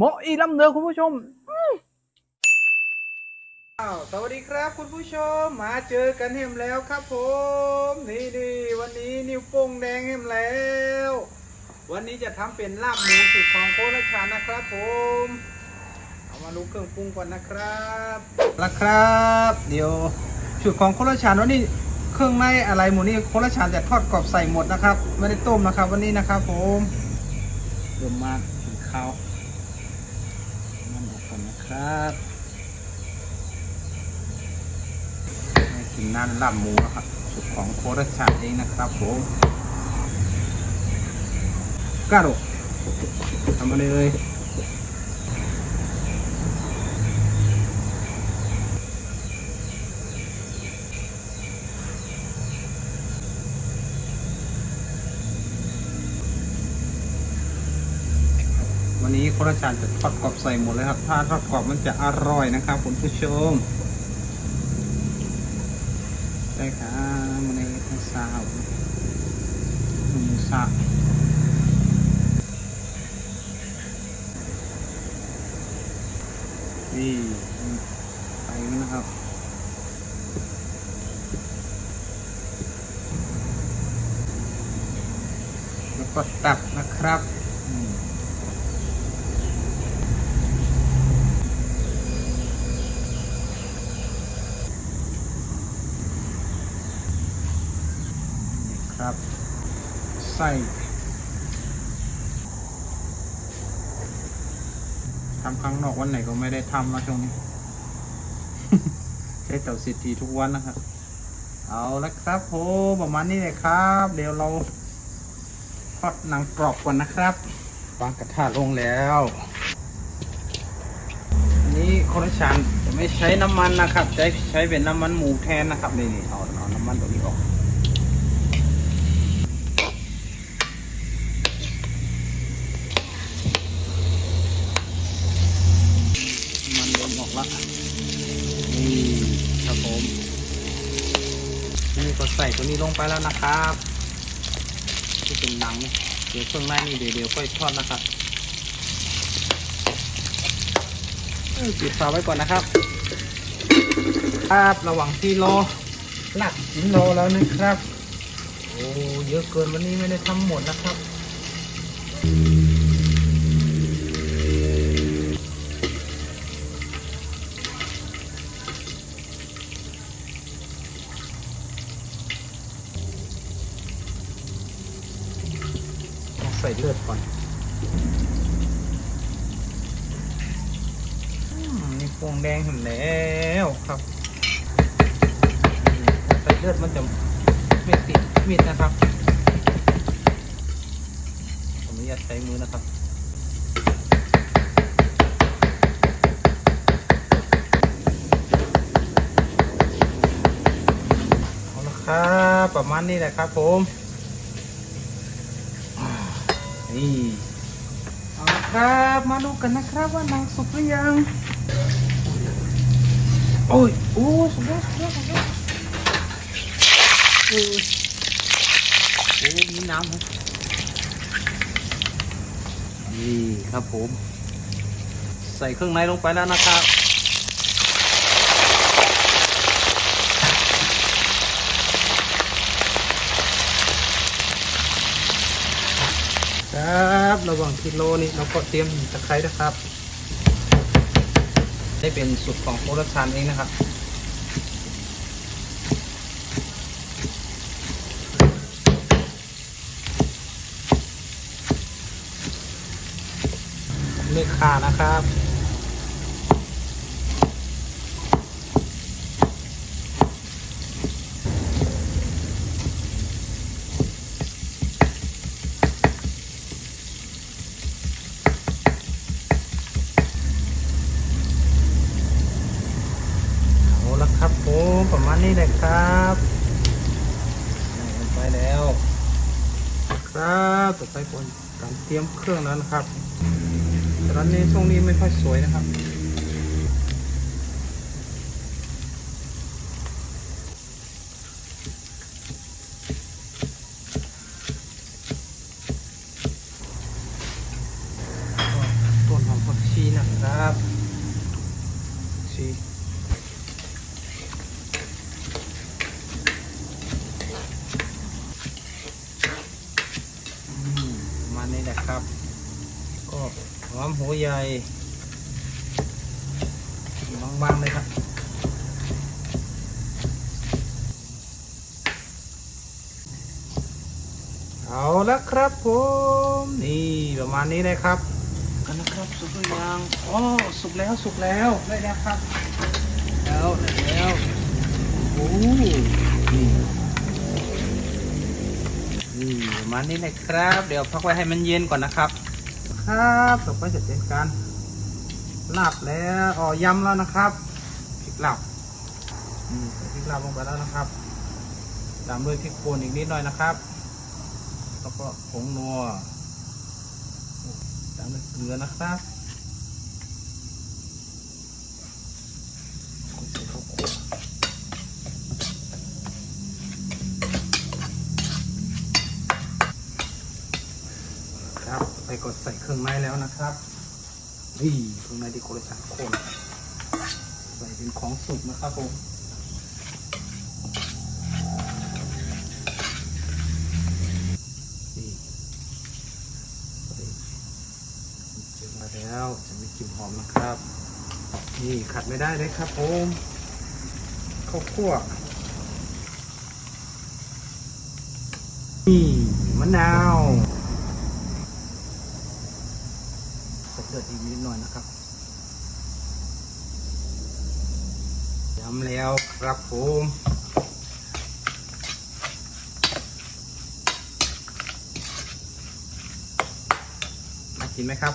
เหมาะอีลำเนอคุณผู้ชมอืมอ้าวสวัสดีครับคุณผู้ชมมาเจอกันเห็มแล้วครับผม นี่นี่วันนี้นิ้วโป้งแดงเห็มแล้ว วันนี้จะทำเป็นลาบหมูสูตรของโคราชานะครับผม เอามาลุกเครื่องปรุงก่อนนะครับละครับ เดี๋ยวสูตรของโคราชาวันนี้เครื่องในอะไรหมูนี่โคราชาจะทอดกรอบใส่หมดนะครับ ไม่ได้ต้มนะครับ วันนี้นะครับผมเริ่มมาถึงข้าว มันออกก่อนนะ ครับกินนั่นลาบหมูนะครับสุดของโคราชเองนะครับผมก้าโดทำมาเลย วันนี้โคราชาจะทอดกรอบใส่หมดเลยครับ ถ้าทอดกรอบมันจะอร่อยนะครับคุณผู้ชมใช่ครับมันในทั้งสาวหมูสับนี่ไปนะครับแล้วก็ตับนะครับ ไส้ทำข้างนอกวันไหนก็ไม่ได้ทำแล้วช่วงนี้ ใช้เต่าสิทธีทุกวันนะครับ เอาละครับโหประมาณนี้เลยครับ เดี๋ยวเราทอดหนังกรอบก่อนนะครับวางกระทะลงแล้ว อันนี้โครชันจะไม่ใช้น้ำมันนะครับ ใช้ใช้เป็นน้ำมันหมูแทนนะครับนี่นี่เอาเอาน้ำมันตัวนี้ออก มันเดินออก ละนี่ครับผมนี่ก็ใส่ตัวนี้ลงไปแล้วนะครับที่เป็นหนังเนี่เดี๋ยวเครื่องในนี่เดี๋ยวเดี๋ยวค่อยทอดนะครับปิดฝาไว้ก่อนนะครับครับระหว่างที่รอหลักกินรอแล้วนะครับ โอ้เยอะเกินวันนี้ไม่ได้ทำหมดนะครับ ใส่เลือดก่อนอืมนี่พ วงแดงเห็นแล้วครับใส่เลือดมันจะไม่ติดมีดนะครับขออนุญาตใช้มือนะครับเอาละครับประมาณนี้แหละครับผมนี่เอาละครับมาดูกันนะครับว่านังสุกหรือยัง โอ้ยโอ้สุกแล้วสุกแล้วสุกแล้วโอ้ยโอ้ยมีน้ำไหมนี่ครับผม ใส่เครื่องในลงไปแล้วนะครับครับระหว่างที่โลนี่เราก็เตรียมตะไคร้นะครับ ได้เป็นสุดของโคราชานเองนะครับนี่ข่านะครับ เอาละครับผม ประมาณนี้เลยครับใส่ลงไปแล้ว ครับต่อไปก่อนการเตรียมเครื่องแล้วนะครับแต่ร้านนี้ช่วงนี้ไม่ค่อยสวยนะครับต้นหอมผักชี นี้นะครับ ก็หอมหัว ใหญ่บางๆเลยครับเอาละครับผมนี่ประมาณนี้นะครับกันนะครับสุกหรือยังอ๋อสุกแล้วสุกแล้วได้แล้วครับ แล้วได้แล้วโอ้นี่นี่ประมาณนี้นะครับ เดี๋ยวพักไว้ให้มันเย็นก่อนนะครับ ครับต่อไปจะเป็นการลาบแล้วอ๋อยำแล้วนะครับพริกลาบอืมใส่พริกลาบลงไปแล้วนะครับ ตามด้วยพริกป่นอีกนิดหน่อยนะครับ แล้วก็ผงนัวตามด้วยเกลือนะครับใส่ข้าวคั่วครับ ไปกดใส่เครื่องในแล้วนะครับนี่เครื่องในที่โคเรชันคนใส่เป็นของสุกนะครับผมนี่ใส่เจียวมาแล้วจะมีกลิ่นหอมนะครับ นี่ขัดไม่ได้เลยครับผมข้าวคั่วนี่มะนาวใส่ เลือดอีกนิดหน่อยนะครับย้ำแล้วครับผมมากินไหมครับ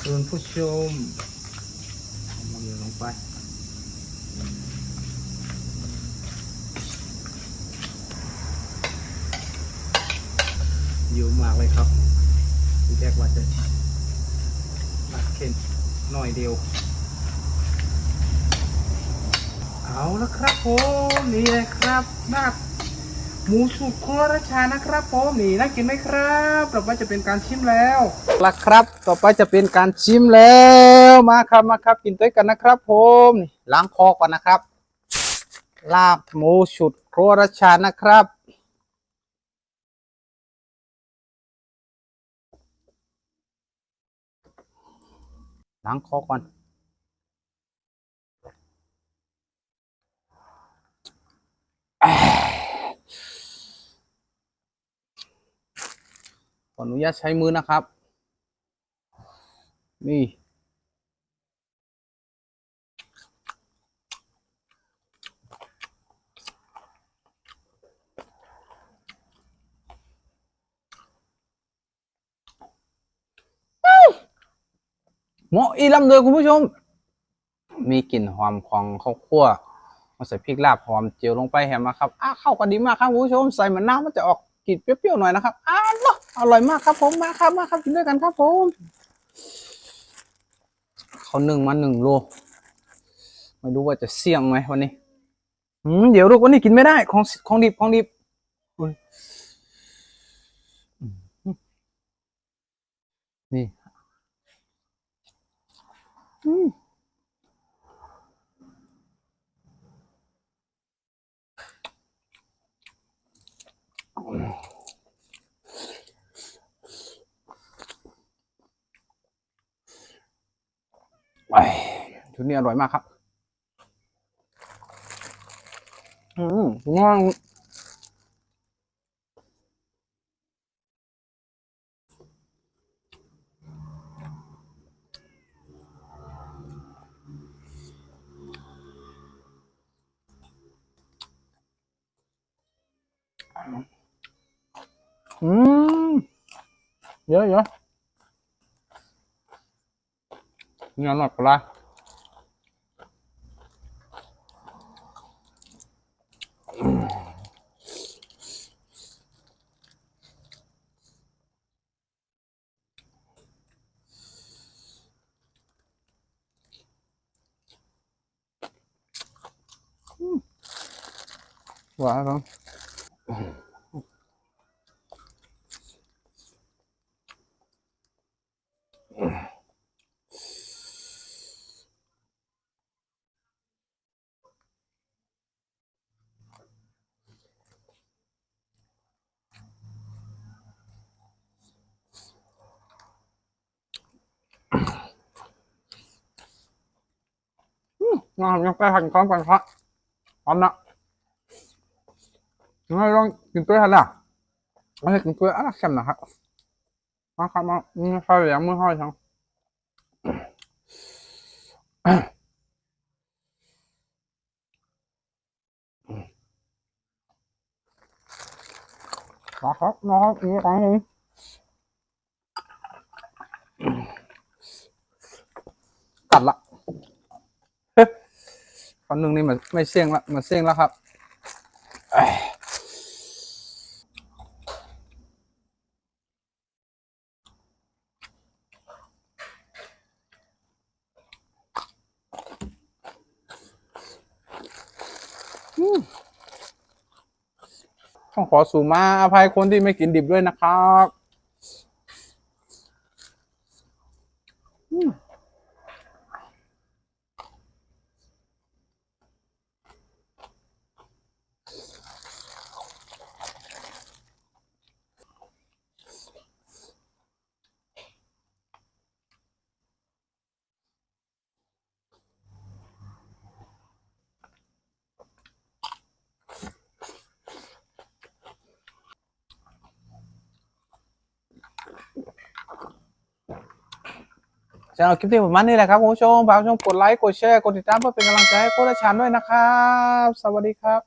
คุณผู้ชมเอามือลงไปเยอะมากเลยครับทีแรกว่าจะ ลัดเข็นหน่อยเดียว เอาละครับผมนี่เลยครับนาหมูสูตรครัวราชานะครับผมนี่น่ากินไหมครับต่อไปจะเป็นการชิมแล้วละครับ ต่อไปจะเป็นการชิมแล้วมาครับมาครับกินด้วยกันนะครับ ผมนี่ล้างคอก่อนนะครับ ลาบหมูสูตรครัวราชานะครับ ล้างคอก่อน ขออนุญาตใช้มือนะครับ นี่ หมาะอีลำเลยคุณผู้ชม มีกลิ่นหอมของข้าวคั่วมาใส่พริกลาบหอมเจียวลงไปแฮมนะครับอ้าเข้ากันดีมากครับคุณผู้ชม ใส่มะนาวมันจะออกกลิ่นเปรี้ยวๆหน่อยนะครับอ้าวอร่อยมากครับผมมาครับมาครับกินด้วยกันครับผมเขาหนึ่งมาหนึ่งโลไม่รู้ว่าจะเสี่ยงไหมวันนี้อืมเดี๋ยวลูกวันนี้กินไม่ได้ของของดิบของดิบอุ๊ยอืมนี่อืมไป ชุดนี้อร่อยมากครับ อืมง่วง อืมเยอะเย อะนี่อร่อยปะล่ะหวามยังไงหันพร้อมกันครับพร้อมนะยังไงลองกินตัวทันละไม่ใช่กินตัวอะไรแซ่บนะครับมาครับมามือห้อยเหลียงมือห้อยทั้งมาครับมาครับนี่ของผมกัดละ คนหนึ่งนี่มันไม่เสี่ยงละมันเสี่ยงแล้วครับต้องขอสู่มาอภัยคนที่ไม่กินดิบด้วยนะครับ สำหรับคลิปนี้ประมาณนี้แหละครับคุณผู้ชมฝากผู้ชมกดไลค์กดแชร์กดติดตามเพื่อเป็นกำลังใจให้โค้ชและชันด้วยนะครับ สวัสดีครับ